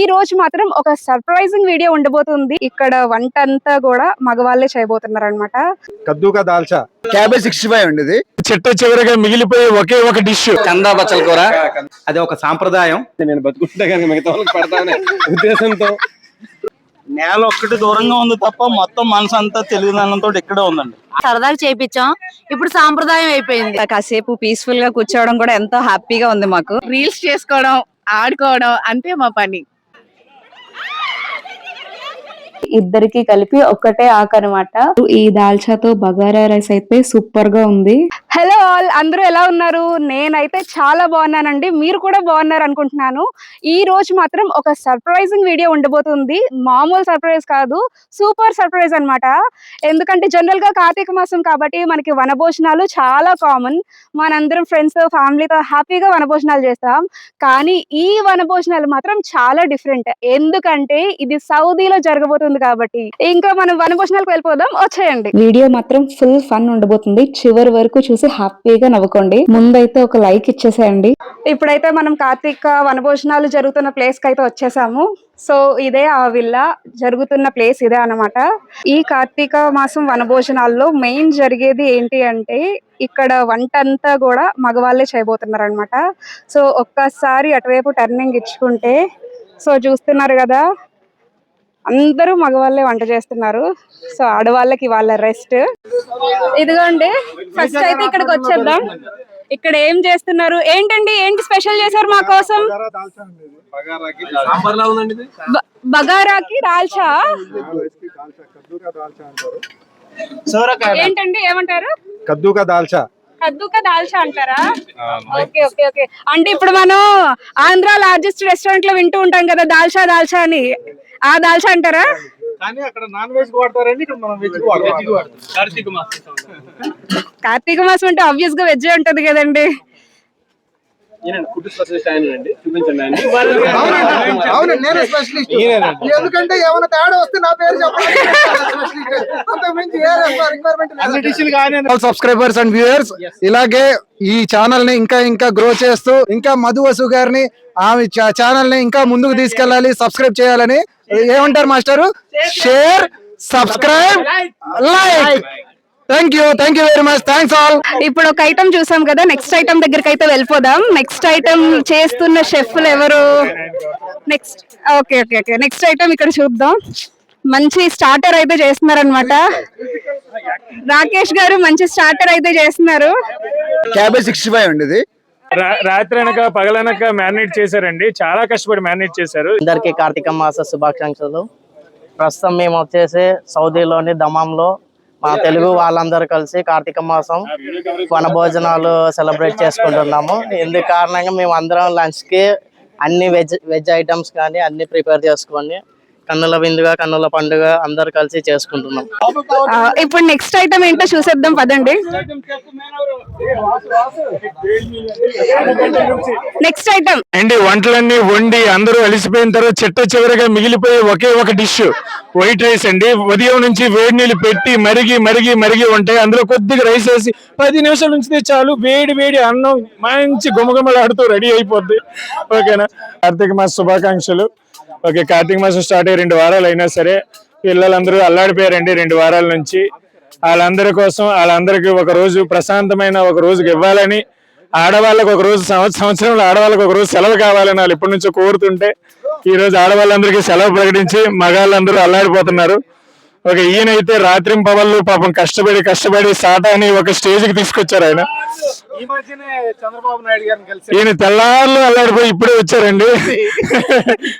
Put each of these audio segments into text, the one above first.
ఈ రోజు మాత్రం ఒక సర్ప్రైజింగ్ వీడియో ఉండబోతుంది. ఇక్కడ వంట అంతా కూడా మగవాళ్ళే చేయబోతున్నారు అనమాట కద్దు కా దాల్చా? క్యాబేజ్ సిక్స్టీ ఫైవ్ అండి ఇది చిట్ట చివరిగా మిగిలిపోయే ఒకే ఒక డిష్ కందా బచ్చల కూర. అది ఒక సాంప్రదాయం. నేను బతుకుంటే కనుక మిగతా వాళ్ళకి పెడతానే ఉద్దేశంతో. నేల ఒక్కటి దూరంగా ఉంది తప్ప మొత్తం మనసు అంతా తెలుగుదనంతో ఇక్కడే ఉందండి. సరదాగా చేపించాం ఇప్పుడు సాంప్రదాయం అయిపోయింది. కాసేపు పీస్ఫుల్గా కూర్చోవడం కూడా ఎంతో హ్యాపీగా ఉంది మాకు. రీల్స్ చేసుకోవడం ఆడుకోవడం అంతే మా పని. ఇద్దరికి కలిపి ఒక్కటే ఆకు అనమాట ఈ దాల్చాతో బగారా రైస్ అయితే సూపర్గా ఉంది. హలో ఆల్ అందరూ ఎలా ఉన్నారు? నేనైతే చాలా బాగున్నానండి. మీరు కూడా బాగున్నారు అనుకుంటున్నాను. ఈ రోజు మాత్రం ఒక సర్ప్రైజింగ్ వీడియో ఉండబోతుంది. మామూలు సర్ప్రైజ్ కాదు సూపర్ సర్ప్రైజ్ అన్నమాట. ఎందుకంటే జనరల్గా కార్తీక మాసం కాబట్టి మనకి వనభోజనాలు చాలా కామన్. మనందరం ఫ్రెండ్స్తో ఫ్యామిలీతో హ్యాపీగా వనభోజనాలు చేస్తాం. కానీ ఈ వనభోజనాలు మాత్రం చాలా డిఫరెంట్. ఎందుకంటే ఇది సౌదీలో జరగబోతుంది కాబట్టి. ఇంకా మనం వనభోజనాలకు వెళ్ళిపోదాం. వచ్చేయండి. వీడియో మాత్రం ఫుల్ ఫన్ ఉండబోతుంది. చివరి వరకు చూసి హ్యాపీగా నవ్వుకోండి. ముందైతే ఒక లైక్ ఇచ్చేసేయండి. ఇప్పుడైతే మనం కార్తీక వనభోజనాలు జరుగుతున్న ప్లేస్కి అయితే వచ్చేసాము. సో ఇదే ఆ విల్లా జరుగుతున్న ప్లేస్ ఇదే అన్నమాట. ఈ కార్తీక మాసం వనభోజనాల్లో మెయిన్ జరిగేది ఏంటి అంటే ఇక్కడ వంట అంతా కూడా మగవాళ్ళే చేయబోతున్నారు అనమాట సో ఒక్కసారి అటువైపు టర్నింగ్ ఇచ్చుకుంటే సో చూస్తున్నారు కదా అందరూ మగవాళ్ళే వంట చేస్తున్నారు. సో ఆడవాళ్ళకి వాళ్ళ రెస్ట్. ఇదిగోండి ఫస్ట్ అయితే ఇక్కడికి వచ్చేద్దాం. ఇక్కడ ఏం చేస్తున్నారు? ఏంటండి ఏంటి స్పెషల్ చేశారు మా కోసం? బగారాకి దాల్చా? ఏంటండి ఏమంటారు? కద్దు కా దాల్చా. కద్దుక దాల్చా అంటారా? Okay okay okay. అంటే ఇప్పుడు మనం ఆంధ్ర లార్జెస్ట్ రెస్టారెంట్లో వింటూ ఉంటాం కదా దాల్చా దాల్చా అని. ఆ దాల్చా అంటారా? కానీ అక్కడ నాన్ వెజ్ వాడతారండి ఇక్కడ మనం వెజ్ వాడతాం. కార్తీక మాసం కార్తీక మాసం అంటే ఆబ్వియస్గా వెజ్ ఉంటది కదండి. ఎందుకంటే ఏమైనా తేడా వస్తే నా పేరు చెప్పండి. కానీ సబ్స్క్రైబర్స్ అండ్ వ్యూయర్స్ ఇలాగే ఈ ఛానల్ని ఇంకా ఇంకా గ్రో చేస్తూ ఇంకా మధు వసు గారిని ఆమె ఛానల్ని ఇంకా ముందుకు తీసుకెళ్ళాలి సబ్స్క్రైబ్ చేయాలని ఏమంటారు మాస్టారు? Share subscribe like thank you thank you very much thanks all ఇప్పుడు ఒక ఐటమ్ చూసాం కదా నెక్స్ట్ ఐటమ్ దగ్గరికి అయితే వెళ్ళిపోదాం. నెక్స్ట్ ఐటమ్ చేస్తున్న షెఫ్లు ఎవరు? Next okay okay okay next item ఇక్కడ చూద్దాం. మంచి స్టార్టర్ అయితే చేస్తున్నారు అనమాట రాకేష్ గారు మంచి స్టార్టర్ అయితే చేస్తున్నారు. క్యాబేజ్ సిక్స్టీ ఫైవ్ అండి ఇది. రాత్రి అనక పగలనక మ్యారినేట్ చేశారండి. చాలా కష్టపడి మ్యారినేట్ చేశారు. అందరికీ కార్తీక మాస శుభాకాంక్షలు. ప్రస్తుతం మేము వచ్చేసి సౌదీలోని దమాంలో మా తెలుగు వాళ్ళందరూ కలిసి కార్తీక మాసం వన భోజనాలు సెలబ్రేట్ చేసుకుంటున్నాము. ఇందుకు కారణంగా మేము అందరం లంచ్కి అన్ని వెజ్ వెజ్ ఐటమ్స్ కానీ అన్ని ప్రిపేర్ చేసుకొని కన్నుల విందుగా కన్నుల పండుగ అందరు కలిసి చేసుకుంటున్నాం. ఇప్పుడు నెక్స్ట్ ఐటమ్ ఏంటో చూసేద్దాం పదండి. నెక్స్ట్ ఐటమ్ అండి వంటలన్నీ వండి అందరూ అలిసిపోయిన తర్వాత చిట్ట చివరిగా మిగిలిపోయే ఒకే ఒక డిష్ వైట్ రైస్ అండి. ఉదయం నుంచి వేడి నీళ్ళు పెట్టి మరిగి మరిగి మరిగి ఉంటాయి. అందులో కొద్దిగా రైస్ వేసి పది నిమిషాలు ఉంచితే చాలు. వేడి వేడి అన్నం మంచి గుమగుమలాడుతూ రెడీ అయిపోద్ది. ఓకేనా? కార్తీక మాస శుభాకాంక్షలు. ఓకే కార్తీక మాసం స్టార్ట్ అయ్యి రెండు వారాలు అయినా సరే పిల్లలందరూ అల్లాడిపోయారండి రెండు వారాల నుంచి. వాళ్ళందరి కోసం వాళ్ళందరికీ ఒక రోజు ప్రశాంతమైన ఒక రోజుకి ఇవ్వాలని ఆడవాళ్ళకు ఒక రోజు సంవత్సరంలో ఆడవాళ్ళకు ఒక రోజు సెలవు కావాలని వాళ్ళు ఇప్పటి నుంచో కోరుతుంటే ఈ రోజు ఆడవాళ్ళందరికీ సెలవు ప్రకటించి మగాళ్ళందరూ అల్లాడిపోతున్నారు. ఒక ఈయనైతే రాత్రి పవళ్ళు పాపం కష్టపడి కష్టపడి సాటాని ఒక స్టేజ్కి తీసుకొచ్చారు ఆయన. ఈ మధ్యనే చంద్రబాబు నాయుడు గారిని కలిసి ఈయన తెల్లార్లు అల్లాడిపోయి ఇప్పుడే వచ్చారండి.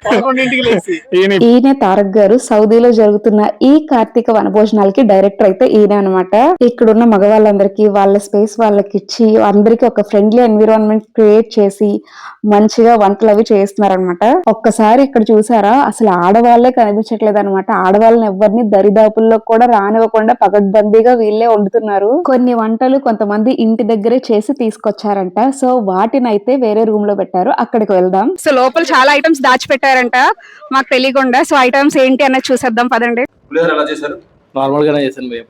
పదకొండింటికి లేచి. ఈయన ఈయన తారక్ గారు సౌదీలో జరుగుతున్న ఈ కార్తీక వనభోజనాలకి డైరెక్టర్ అయితే ఈయన అనమాట ఇక్కడున్న మగవాళ్ళందరికీ వాళ్ళ స్పేస్ వాళ్ళకి ఇచ్చి అందరికి ఒక ఫ్రెండ్లీ ఎన్విరాన్మెంట్ క్రియేట్ చేసి మంచిగా వంటలు అవి చేస్తున్నారనమాట ఒక్కసారి ఇక్కడ చూసారా? అసలు ఆడవాళ్ళే కనిపించట్లేదు అనమాట ఆడవాళ్ళని ఎవరిని దరిదాపుల్లో కూడా రానివ్వకుండా పగడ్బందీగా వీళ్ళే వండుతున్నారు. కొన్ని వంటలు కొంతమంది ఇంటి దగ్గరే చేసి తీసుకొచ్చారంట. సో వాటిని అయితే వేరే రూమ్లో పెట్టారు. అక్కడికి వెళ్దాం. సో లోపల చాలా ఐటమ్స్ దాచిపెట్టారంట. మాకు తెలియకుండా. సో ఐటమ్స్ ఏంటి అన్నది చూసేద్దాం. పదండి. పులిహోర ఎలా చేశారు? నార్మల్ గానే చేశాను భయ్య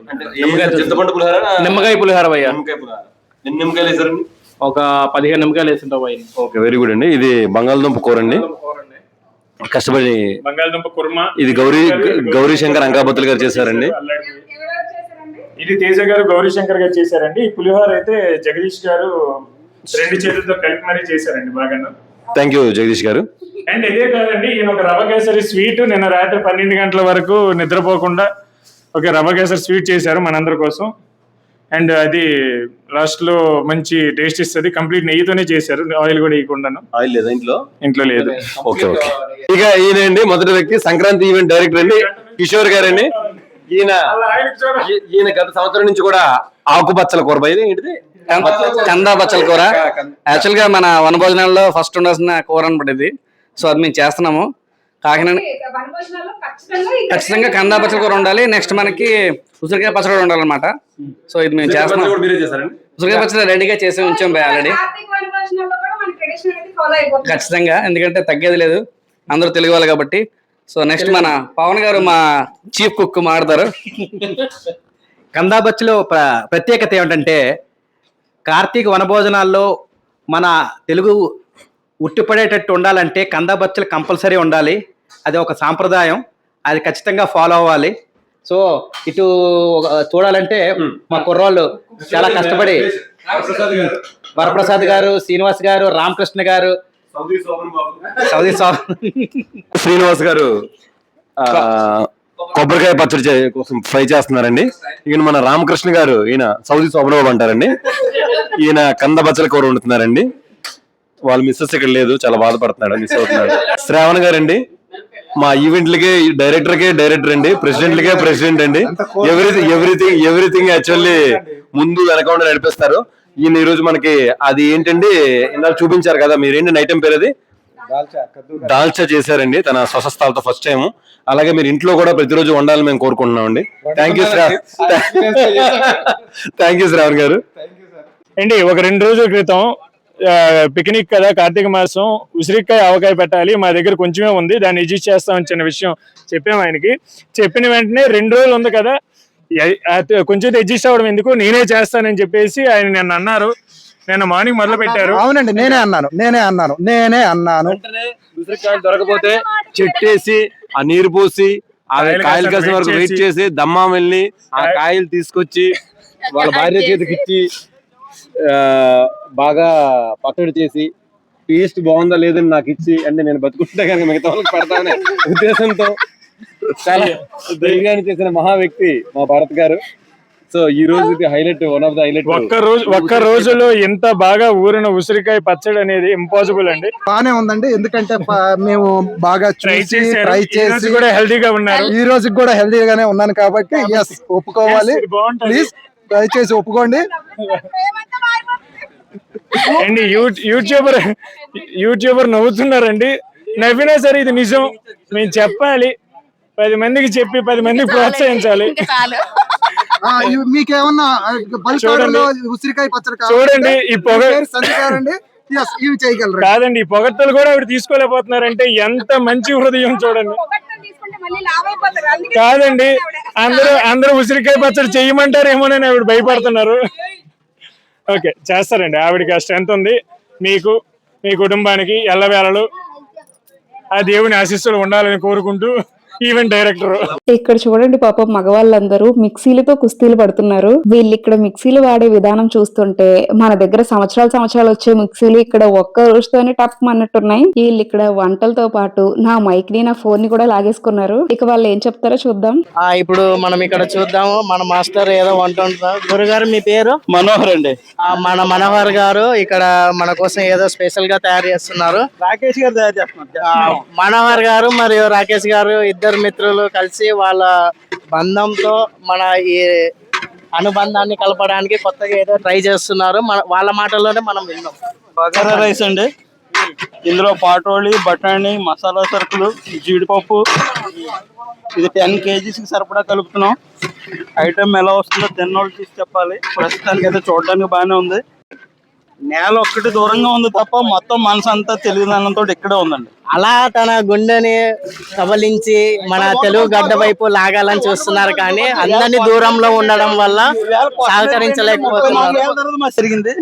నిమ్మకాయ చింతపండు పులిహోర నిమ్మకాయ పులిహోర భయ్య. నిమ్మకాయ పులిహోర. ఎన్ని నిమ్మకాయలు వేసారండి ఒక పదిహేను నిమ్మకాయలు వేసింటావు భయ్య ఓకే వెరీ గుడ్ అండి. ఇది బంగాళదుంప కూర అండి. కష్టపడి బంగాళదుంప కుర్మా. ఇది గౌరీ గౌరీ శంకర్ అంకాబత్తులు గారు చేశారండి. ఇది తేజ గారు గౌరీ శంకర్ గారు చేశారండి. ఈ పులిహోర అయితే జగదీష్ గారు రెండు చేతులతో కలిపి మరీ చేశారండి బాగా థ్యాంక్ యూ జగదీష్ గారు. అండ్ ఇదే కాదండి ఈయన ఒక రవ్వ కేసరి స్వీట్ నిన్న రాత్రి పన్నెండు గంటల వరకు నిద్రపోకుండా ఒక రవ్వ కేసరి స్వీట్ చేశారు మనందరి కోసం. అండ్ అది లాస్ట్లో మంచి టేస్ట్ ఇస్తుంది. కంప్లీట్ నెయ్యితోనే చేశారు. ఆయిల్ కూడా వేయకుండాను ఆయిల్ లేదా ఇంట్లో? ఇంట్లో లేదు. ఓకే ఓకే ఇక ఈయన అండి మొదటి వ్యక్తి సంక్రాంతి ఈవెంట్ డైరెక్టర్ అండి కిషోర్ గారండి. ఈయన ఈ- ఈయన గత సంవత్సరం నుంచి కూడా ఆకుపచ్చల కూర ఇది ఏంటిది? కందా బచ్చల కూర. యాక్చువల్గా మన వనభోజనాల్లో ఫస్ట్ ఉండాల్సిన కూర అనమాట ఇది సో అది మేము చేస్తున్నాము. కాకినాడ ఖచ్చితంగా కందా బచ్చల కూర ఉండాలి. నెక్స్ట్ మనకి ఉసిరికాయ పచ్చడి కూడా ఉండాలన్నమాట. సో ఇది మేము చేస్తున్నాం. ఉసిరికాయ పచ్చడి రెడీగా చేసి ఉంచాం ఆల్రెడీ ఖచ్చితంగా. ఎందుకంటే తగ్గేది లేదు. అందరూ తెలుగు వాళ్ళు కాబట్టి. సో నెక్స్ట్ మన పవన్ గారు మా చీఫ్ కుక్ మాడతారు కందాబచ్చిలో ప్ర- ప్రత్యేకత ఏమిటంటే కార్తీక వనభోజనాల్లో మన తెలుగు ఉట్టిపడేటట్టు ఉండాలంటే కందాబచ్చలు కంపల్సరీ ఉండాలి. అది ఒక సాంప్రదాయం. అది ఖచ్చితంగా ఫాలో అవ్వాలి. సో ఇటు చూడాలంటే మా కుర్రోళ్ళు చాలా కష్టపడి వరప్రసాద్ గారు శ్రీనివాస్ గారు రామకృష్ణ గారు సౌదీ శ్రీనివాస్ గారు కొబ్బరికాయ పచ్చడి చే- కోసం ఫ్రై చేస్తున్నారండి. ఈయన మన రామకృష్ణ గారు ఈయన సౌదీ శోభనబాబు అంటారండి. ఈయన కంద బచ్చల కూర వండుతున్నారండి. వాళ్ళ మిస్సెస్ ఇక్కడ లేదు చాలా బాధపడుతున్నాడు మిస్ అవుతున్నాడు. శ్రావణ్ గారండి మా ఈవెంట్లకే డైరెక్టర్కే డైరెక్టర్ అండి ప్రెసిడెంట్లకే ప్రెసిడెంట్ అండి. ఎవ్రీథింగ్ ఎవ్రీథింగ్ ఎవ్రీథింగ్ యాక్చువల్లీ ముందు వెనక ఉండి నడిపిస్తారు. ఈయన ఈ రోజు మనకి అది ఏంటండి? ఇందాక చూపించారు కదా మీరేంటి ఐటమ్ పేరు అది? దాల్చా చేశారండి తన స్వస్థాలతో ఫస్ట్ టైం అలాగే మీరు ఇంట్లో కూడా ప్రతిరోజు వండాలని మేము కోరుకుంటున్నాం అండి thank you thank you Shravan గారు. అండి ఒక రెండు రోజుల క్రితం పిక్నిక్ కదా కార్తీక మాసం ఉసిరికాయ ఆవకాయ పెట్టాలి మా దగ్గర కొంచెమే ఉంది దాన్ని అడ్జస్ట్ చేస్తామని చిన్న విషయం చెప్పాము ఆయనకి. చెప్పిన వెంటనే రెండు రోజులు ఉంది కదా కొంచెం అడ్జస్ట్ అవ్వడం ఎందుకు? నేనే చేస్తానని చెప్పేసి ఆయన నిన్న అన్నారు. నిన్న మార్నింగ్ మొదలు పెట్టారు. అవునండి నేనే అన్నాను నేనే అన్నాను నేనే అన్నాను. ఉసిరికాయలు దొరకపోతే చెట్టేసి ఆ నీరు పోసి ఆ కాయలు కాసిన వరకు వెయిట్ చేసి, దమ్మం వెళ్ళి ఆ కాయలు తీసుకొచ్చి వాళ్ళ భార్య చేతికి ఇచ్చి బాగా పచ్చడి చేసి టేస్ట్ బాగుందా లేదని నాకు ఇచ్చి అంటే నేను బతుకుంటే కనుక మిగతా వాళ్ళకి పెడతానే ఉద్దేశంతో చాలా ధైర్యాన్ని చేసిన మహా వ్యక్తి మా భరత్ గారు. సో ఈ రోజు highlight one of the highlight. ఒక్క రోజు ఒక్క రోజులో ఎంత బాగా ఊరిన ఉసిరికాయ పచ్చడి అనేది ఇంపాసిబుల్ అండి. బానే ఉందండి ఎందుకంటే మేము బాగా ట్రై చూసి ట్రై చేసి కూడా హెల్తీగా ఉన్నారు. ఈ రోజు కూడా హెల్దీగానే ఉన్నాను కాబట్టి ఎస్ ఒప్పుకోవాలి. ప్లీజ్ దయచేసి ఒప్పుకోండి. అండి యూట్యూబర్ యూట్యూబర్ నవ్వుతున్నారండి. నవ్వినా సరే ఇది నిజం. మేము చెప్పాలి. పది మందికి చెప్పి పది మందికి ప్రోత్సహించాలి. మీకేమన్నా. ఉసిరికాయ పచ్చడి చూడండి, ఈ పొగ- కాదండి ఈ పొగట్టలు కూడా ఆవిడ తీసుకోలేకపోతున్నారంటే ఎంత మంచి హృదయం చూడండి. కాదండి అందరూ అందరూ ఉసిరికాయ పచ్చడి చెయ్యమంటారేమోనని ఆవిడ భయపడుతున్నారు. ఓకే చేస్తారండి. ఆవిడకి ఆ స్ట్రెంత్ ఉంది. మీకు మీ కుటుంబానికి ఎల్లవేళలు. ఆ దేవుని ఆశీస్సులు ఉండాలని కోరుకుంటూ ఈవెంట్ డైరెక్టర్. ఇక్కడ చూడండి పాపం మగవాళ్ళందరూ మిక్సీలతో కుస్తీలు పడుతున్నారు. వీళ్ళు ఇక్కడ మిక్సీలు వాడే విధానం చూస్తుంటే మన దగ్గర సంవత్సరాలు సంవత్సరాలు వచ్చే మిక్సీలు ఇక్కడ ఒక్క రోజుతోనే టప్ అన్నట్టున్నాయి వీళ్ళు ఇక్కడ వంటలతో పాటు నా మైక్ని నా ఫోన్ని కూడా లాగేసుకున్నారు. ఇక వాళ్ళు ఏం చెప్తారో చూద్దాం. ఆ, ఇప్పుడు మనం ఇక్కడ చూద్దాము. మన మాస్టర్ ఏదో వంట గురుగారు మీ పేరు? మనోహర్ అండి. ఆ, మన మనోహర్ గారు ఇక్కడ మన కోసం ఏదో స్పెషల్గా తయారు చేస్తున్నారు. రాకేష్ గారు తయారు చేస్తున్నారు. మనోహర్ గారు మరియు రాకేష్ గారు ఇద్దరు ఇద్దరు మిత్రులు కలిసి వాళ్ళ బంధంతో మన ఈ అనుబంధాన్ని కలపడానికి కొత్తగా ఏదో ట్రై చేస్తున్నారు. మన వాళ్ళ మాటల్లోనే మనం విన్నాం. బగారా రైస్ అండి. ఇందులో పాటోళి బఠానీ మసాలా సరుకులు జీడిపప్పు. ఇది టెన్ కేజీస్కి సరిపడా కలుపుతున్నాం. ఐటమ్ ఎలా వస్తుందో తిన్నోళ్ళు చూసి చెప్పాలి. ప్రస్తుతానికి అయితే చూడడానికి బాగానే ఉంది. నేల ఒక్కటి దూరంగా ఉంది తప్ప మొత్తం మనసు అంతా తెలుగుదనంతో ఇక్కడే ఉందండి. అలా తన గుండెని కబలించి మన తెలుగు గడ్డ వైపు లాగాలని చూస్తున్నారు కానీ అందరినీ దూరంలో ఉండడం వల్ల సహకరించలేకపోతున్నారు. జరిగింది.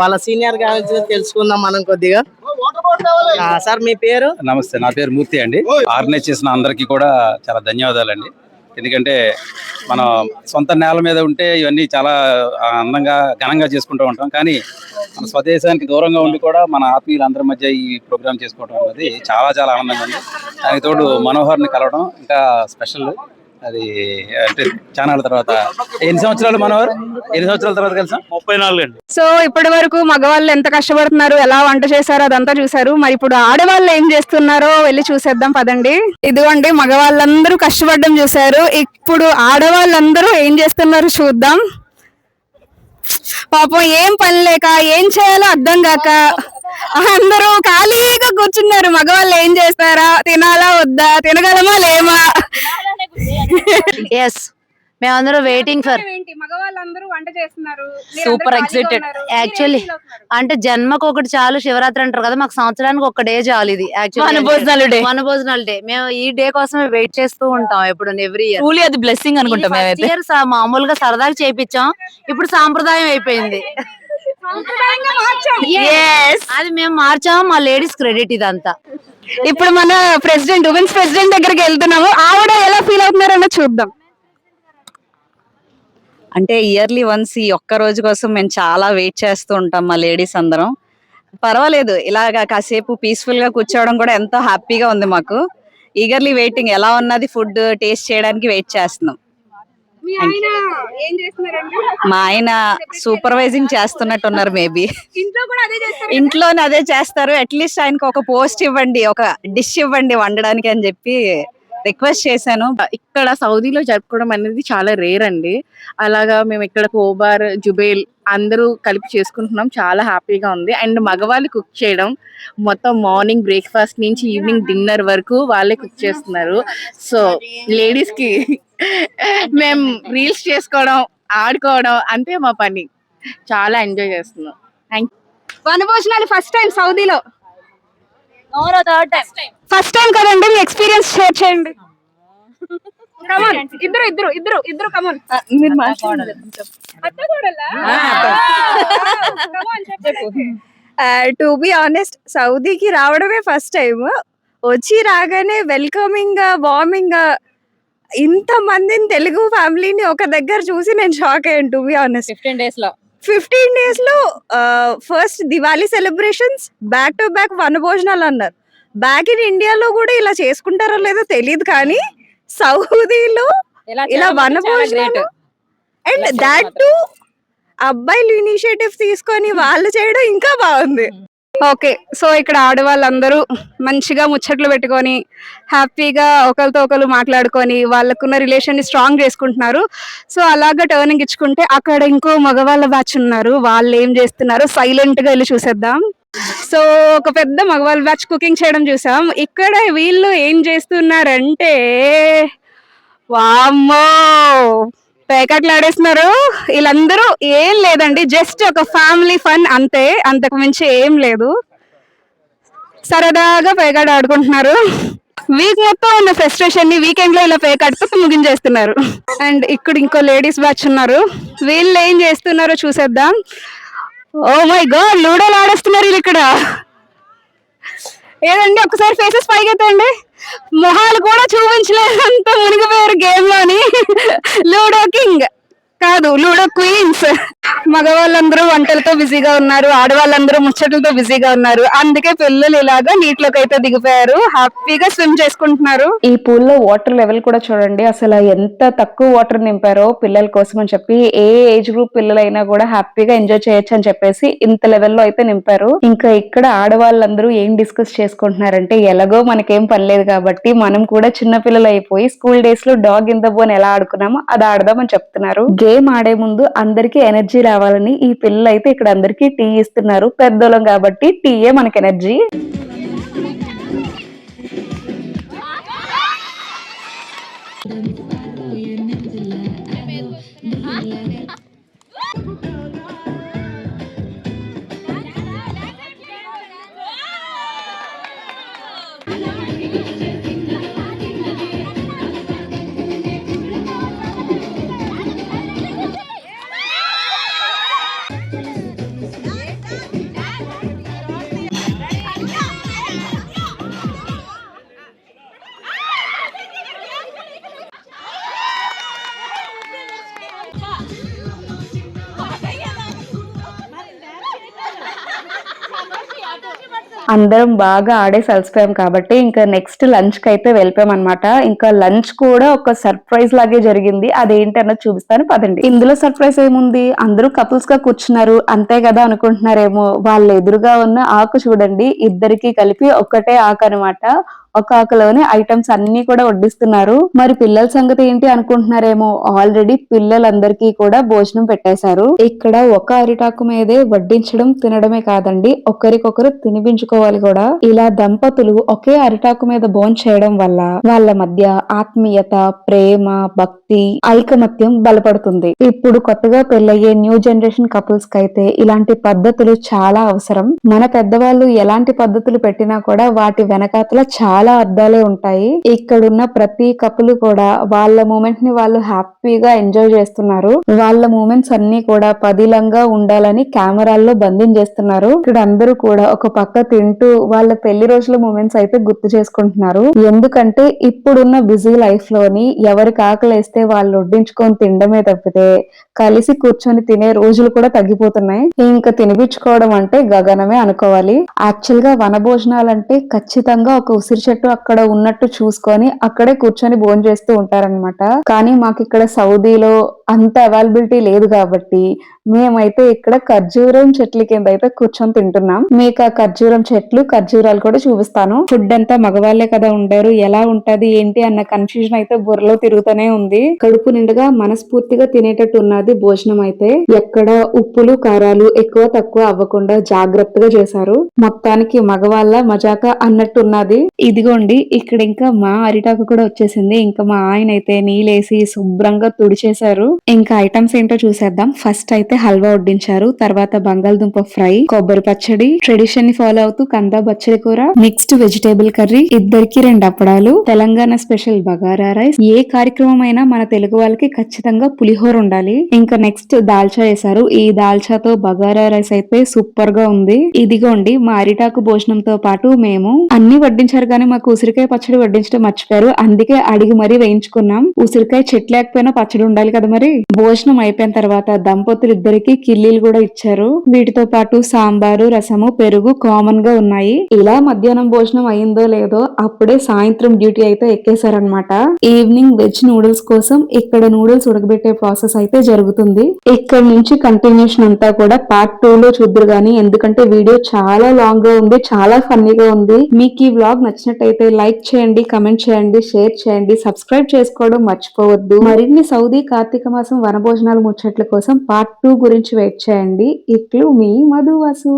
వాళ్ళ సీనియర్ గారి తెలుసుకుందాం మనం కొద్దిగా. సార్ మీ పేరు? నమస్తే నా పేరు మూర్తి అండి. ఆర్గనైజ్ చేసిన అందరికీ కూడా చాలా ధన్యవాదాలండి. ఎందుకంటే మనం సొంత నేల మీద ఉంటే ఇవన్నీ చాలా అందంగా ఘనంగా చేసుకుంటూ ఉంటాం. కానీ మన స్వదేశానికి దూరంగా ఉండి కూడా మన ఆత్మీయులందరి మధ్య ఈ ప్రోగ్రామ్ చేసుకోవడం అనేది చాలా చాలా ఆనందంగా ఉంది. దానికి తోడు మనోహర్ని కలవడం ఇంకా స్పెషల్. అది అంటే ఛానల్ తర్వాత. ఎన్ని సంవత్సరాలు మనోహర్? ఎన్ని సంవత్సరాల తర్వాత కలిసాం? ముప్పై నాలుగు అండి. సో ఇప్పటి వరకు మగవాళ్ళు ఎంత కష్టపడుతున్నారు ఎలా వంట చేశారో అదంతా చూసారు మరి ఇప్పుడు ఆడవాళ్ళు ఏం చేస్తున్నారో వెళ్ళి చూసేద్దాం పదండి. ఇదిగోండి మగవాళ్ళందరూ కష్టపడడం చూసారు ఇప్పుడు ఆడవాళ్ళందరూ ఏం చేస్తున్నారు చూద్దాం. పాపం ఏం పని లేక ఏం చేయాలో అర్థం కాక అందరూ ఖాళీగా కూర్చున్నారు. మగవాళ్ళు ఏం చేస్తారా? తినాలా వద్దా? తినగలమా లేమా? ఎస్ మేమందరూ వెయిటింగ్ ఫర్ మగవాళ్ళందరూ వంట చేస్తున్నారు. సూపర్ ఎక్సైటెడ్ యాక్చువల్లీ అంటే జన్మకు ఒకటి చాలు శివరాత్రి అంటారు కదా మాకు సంవత్సరానికి ఒక డే చాలు ఇది వనభోజనాలు day. మన భోజనాలు డే. మేము ఈ డే కోసమే వెయిట్ చేస్తూ ఉంటాం ఎప్పుడు ఎవ్రీ ఇయర్ అది బ్లెస్సింగ్ అనుకుంటాం మేమైతే. ఇయర్ మామూలుగా సరదాగా చేపించాం ఇప్పుడు సాంప్రదాయం అయిపోయింది. Yes. అది మేము మార్చాం మా లేడీస్ క్రెడిట్ ఇదంతా. ఇప్పుడు మన ప్రెసిడెంట్ ఉమెన్స్ ప్రెసిడెంట్ దగ్గరికి వెళ్తున్నాము. ఆవిడ ఎలా ఫీల్ అవుతున్నారన్న చూద్దాం. అంటే ఇయర్లీ వన్స్ ఈ ఒక్క రోజు కోసం మేము చాలా వెయిట్ చేస్తూ ఉంటాం మా లేడీస్ అందరం. పర్వాలేదు ఇలాగా కాసేపు పీస్ఫుల్గా కూర్చోవడం కూడా ఎంతో హ్యాపీగా ఉంది మాకు. ఈగర్లీ వెయిటింగ్ ఎలా ఉన్నది ఫుడ్ టేస్ట్ చేయడానికి వెయిట్ చేస్తున్నాం. మీ ఆయన ఏం చేస్తున్నారండి? మా ఆయన సూపర్వైజింగ్ మేబీ. కూడా అదే చేస్తారు ఇంట్లోనే అదే చేస్తారు. అట్లీస్ట్ ఆయనకు ఒక పోస్ట్ ఇవ్వండి ఒక డిష్ ఇవ్వండి వండడానికి అని చెప్పి రిక్వెస్ట్ చేశాను. ఇక్కడ సౌదీలో జరుపుకోవడం అనేది చాలా రేర్ అండి. అలాగా మేము ఇక్కడ కోబార్ జుబేల్ అందరూ కలిపి చేసుకుంటున్నాం. చాలా హ్యాపీగా ఉంది. అండ్ మగవాళ్ళు కుక్ చేయడం మొత్తం మార్నింగ్ బ్రేక్ఫాస్ట్ నుంచి ఈవినింగ్ డిన్నర్ వరకు వాళ్ళే కుక్ చేస్తున్నారు. సో లేడీస్కి మేము రీల్స్ చేసుకోవడం ఆడుకోవడం అంతే మా పని. చాలా ఎంజాయ్ చేస్తున్నాం. థ్యాంక్ వనభోజనాలు ఫస్ట్ టైం సౌదీలో. ఫస్ట్ టైం కదండి మీ ఎక్స్పీరియన్స్ షేర్ చేయండి. కమన్ ఇద్దరు ఇద్దరు ఇద్దరు ఇద్దరు కమన్ మీరు మాట్లాడండి. టు బి ఆనెస్ట్ సౌదీకి రావడమే ఫస్ట్ టైం వచ్చి రాగానే వెల్కమింగ్ వార్మింగ్ ఇంత మందిని తెలుగు ఫ్యామిలీని ఒక దగ్గర చూసి నేను షాక్ అయ్యాను టు బి ఆనెస్ట్ ఫిఫ్టీన్ డేస్లో. ఫిఫ్టీన్ డేస్లో first Diwali celebrations back to back వనభోజనాలు అన్నారు. బ్యాక్ ఇన్ ఇండియాలో కూడా ఇలా చేసుకుంటారో లేదో తెలియదు కానీ సౌదీలో ఇలా వనభోజనాలు అండ్ దాట్ టు అబ్బాయిలు ఇనిషియేటివ్ తీసుకొని వాళ్ళు చేయడం ఇంకా బాగుంది. ఓకే సో ఇక్కడ ఆడవాళ్ళందరూ మంచిగా ముచ్చట్లు పెట్టుకొని హ్యాపీగా ఒకరితో ఒకరు మాట్లాడుకొని వాళ్ళకున్న రిలేషన్ని స్ట్రాంగ్ చేసుకుంటున్నారు. సో అలాగా టర్నింగ్ ఇచ్చుకుంటే అక్కడ ఇంకో మగవాళ్ళ బ్యాచ్ ఉన్నారు. వాళ్ళు ఏం చేస్తున్నారు సైలెంట్గా వెళ్ళి చూసేద్దాం. సో ఒక పెద్ద మగవాళ్ళ బ్యాచ్ కుకింగ్ చేయడం చూసాం. ఇక్కడ వీళ్ళు ఏం చేస్తున్నారంటే వామ్మో! పేకట్లు ఆడేస్తున్నారు వీళ్ళందరూ ఏం లేదండి. జస్ట్ ఒక ఫ్యామిలీ ఫన్ అంతే. అంతకు మించి ఏం లేదు. సరదాగా పేకాట ఆడుకుంటున్నారు వీక్ మొత్తం ఉన్న ఫ్రస్ట్రేషన్ని వీకెండ్లో ఇలా పేకాడుతూ ముగించేస్తున్నారు. అండ్ ఇక్కడ ఇంకో లేడీస్ బ్యాచ్ ఉన్నారు. వీళ్ళు ఏం చేస్తున్నారో చూసేద్దాం. Oh my God! లూడోలు ఆడేస్తున్నారు వీళ్ళు ఇక్కడ. ఏదండి? ఒకసారి ఫేసెస్ పైకెత్తండి. మొహాలు కూడా చూపించలేదంత మునిగిపోయారు గేమ్లోని లూడో కింగ్. కాదు లూడో క్వీన్స్. మగవాళ్ళందరూ వంటలతో బిజీగా ఉన్నారు ఆడవాళ్ళందరూ ముచ్చట్లతో బిజీగా ఉన్నారు. అందుకే పిల్లలు ఇలాగా నీటిలోకి అయితే దిగిపోయారు. హ్యాపీగా స్విమ్ చేసుకుంటున్నారు. ఈ పూల్లో వాటర్ లెవెల్ కూడా చూడండి. అసలు ఎంత తక్కువ వాటర్ నింపారో పిల్లల కోసం అని చెప్పి ఏ ఏజ్ గ్రూప్ పిల్లలైనా కూడా హ్యాపీగా ఎంజాయ్ చేయొచ్చు అని చెప్పేసి ఇంత లెవెల్లో అయితే నింపారు. ఇంకా ఇక్కడ ఆడవాళ్ళందరూ ఏం డిస్కస్ చేసుకుంటున్నారంటే ఎలాగో మనకేం పని లేదు కాబట్టి మనం కూడా చిన్న పిల్లలు అయిపోయి స్కూల్ డేస్లో డాగ్ ఇన్ ద బోన్ ఎలా ఆడుకున్నామో అది ఆడదామని చెప్తున్నారు. గేమ్ ఆడే ముందు అందరికీ ఎనర్జీ ఎనర్జీ రావాలని ఈ పిల్లలు అయితే ఇక్కడ అందరికీ టీ ఇస్తున్నారు పెద్దోళం కాబట్టి టీయే మనకి ఎనర్జీ అందరం బాగా ఆడేసి అలసిపోయాం కాబట్టి ఇంకా నెక్స్ట్ లంచ్కి అయితే వెళ్ళిపోయాం అనమాట ఇంకా లంచ్ కూడా ఒక సర్ప్రైజ్ లాగే జరిగింది. అదేంటి అన్నది చూపిస్తాను. పదండి. ఇందులో సర్ప్రైజ్ ఏముంది? అందరూ కపుల్స్గా కూర్చున్నారు. అంతే కదా అనుకుంటున్నారేమో. వాళ్ళ ఎదురుగా ఉన్న ఆకు చూడండి. ఇద్దరికి కలిపి ఒక్కటే ఆకు అనమాట ఒక ఆకలోనే ఐటమ్స్ అన్ని కూడా వడ్డిస్తున్నారు. మరి పిల్లల సంగతి ఏంటి అనుకుంటున్నారేమో? ఆల్రెడీ పిల్లలందరికీ కూడా భోజనం పెట్టేశారు. ఇక్కడ ఒక అరిటాకు మీదే వడ్డించడం తినడమే కాదండి ఒకరికొకరు తినిపించుకోవాలి కూడా. ఇలా దంపతులు ఒకే అరిటాకు మీద భోజనం చేయడం వల్ల వాళ్ళ మధ్య ఆత్మీయత ప్రేమ భక్తి ఐకమత్యం బలపడుతుంది. ఇప్పుడు కొత్తగా పెళ్ళయ్యే న్యూ జనరేషన్ కపుల్స్కి అయితే ఇలాంటి పద్ధతులు చాలా అవసరం. మన పెద్దవాళ్ళు ఎలాంటి పద్ధతులు పెట్టినా కూడా వాటి వెనకాతల చాలా అర్థాలే ఉంటాయి. ఇక్కడున్న ప్రతి కపుల్ కూడా వాళ్ళ మూమెంట్ని వాళ్ళు హ్యాపీగా ఎంజాయ్ చేస్తున్నారు. వాళ్ళ మూమెంట్స్ అన్ని కూడా పదిలంగా ఉండాలని కెమెరాల్లో బంధించేస్తున్నారు. ఇక్కడ అందరూ కూడా ఒక పక్క తింటూ వాళ్ళ పెళ్ళి రోజుల మూమెంట్స్ అయితే గుర్తు చేసుకుంటున్నారు. ఎందుకంటే ఇప్పుడున్న బిజీ లైఫ్లోని ఎవరికి ఆకలేస్తే వాళ్ళు వడ్డించుకొని తినడమే తప్పితే కలిసి కూర్చొని తినే రోజులు కూడా తగ్గిపోతున్నాయి. ఇంకా తినిపించుకోవడం అంటే గగనమే అనుకోవాలి. యాక్చువల్గా వన భోజనాలంటే ఖచ్చితంగా ఒక ఉసిరి చెట్టు అక్కడ ఉన్నట్టు చూసుకొని అక్కడే కూర్చొని భోజనం చేస్తూ ఉంటారన్నమాట. కానీ మాకు ఇక్కడ సౌదీలో అంత అవైలబిలిటీ లేదు కాబట్టి మేమైతే ఇక్కడ ఖర్జూరం చెట్ల కింద అయితే కూర్చొని తింటున్నాం. మీకు ఆ ఖర్జూరం చెట్లు ఖర్జూరాలు కూడా చూపిస్తాను. ఫుడ్ అంతా మగవాళ్ళే కదా ఉండారు. ఎలా ఉంటది ఏంటి అన్న కన్ఫ్యూజన్ అయితే బుర్రలో తిరుగుతూనే ఉంది. కడుపు నిండుగా మనస్ఫూర్తిగా తినేటట్టు ఉన్నది భోజనం అయితే. ఎక్కడ ఉప్పులు కారాలు ఎక్కువ తక్కువ అవ్వకుండా జాగ్రత్తగా చేశారు. మొత్తానికి మగవాళ్ళ మజాక అన్నట్టు ఉన్నది. ఇదిగోండి ఇక్కడ ఇంకా మా అరిటాకు కూడా వచ్చేసింది. ఇంకా మా ఆయన అయితే నీళ్ళేసి శుభ్రంగా తుడిచేశారు. ఇంకా ఐటమ్స్ ఏంటో చూసేద్దాం. ఫస్ట్ అయితే హల్వా వడ్డించారు. తర్వాత బంగాళదుంప ఫ్రై కొబ్బరి పచ్చడి ట్రెడిషన్ని ఫాలో అవుతూ కందా పచ్చడి కూర మిక్స్డ్ వెజిటేబుల్ కర్రీ ఇద్దరికి రెండు అప్పడాలు తెలంగాణ స్పెషల్ బగారా రైస్. ఏ కార్యక్రమం అయినా మన తెలుగు వాళ్ళకి ఖచ్చితంగా పులిహోర ఉండాలి. ఇంకా నెక్స్ట్ దాల్చా వేశారు. ఈ దాల్చాతో బగారా రైస్ అయితే సూపర్గా ఉంది. ఇదిగోండి మా అరిటాకు భోజనంతో పాటు మేము అన్ని వడ్డించారు కానీ మాకు ఉసిరికాయ పచ్చడి వడ్డించడం మర్చిపోయారు. అందుకే అడిగి మరీ వేయించుకున్నాం. ఉసిరికాయ చెట్టు లేకపోయినా పచ్చడి ఉండాలి కదా మరి? భోజనం అయిపోయిన తర్వాత దంపతులు ఇద్దరికి కిల్లీలు కూడా ఇచ్చారు. వీటితో పాటు సాంబారు రసము పెరుగు కామన్గా ఉన్నాయి. ఇలా మధ్యాహ్నం భోజనం అయిందో లేదో అప్పుడే సాయంత్రం డ్యూటీ అయితే ఎక్కేశారనమాట ఈవినింగ్ వెజ్ నూడిల్స్ కోసం ఇక్కడ నూడిల్స్ ఉడకబెట్టే ప్రాసెస్ అయితే జరుగుతుంది. ఇక్కడ నుంచి కంటిన్యూషన్ అంతా కూడా పార్ట్ టూ లో చూద్దరు గానీ ఎందుకంటే వీడియో చాలా లాంగ్గా ఉంది చాలా ఫన్నీగా ఉంది. మీకు ఈ వ్లాగ్ నచ్చినట్టయితే లైక్ చేయండి కమెంట్ చేయండి షేర్ చేయండి సబ్స్క్రైబ్ చేసుకోవడం మర్చిపోవద్దు. మరిన్ని సౌదీ కార్తీక మాసం వనభోజనాలు ముచ్చట్ల కోసం పార్ట్ టూ గురించి వెయిట్ చేయండి. ఇట్లు మీ మధువసు.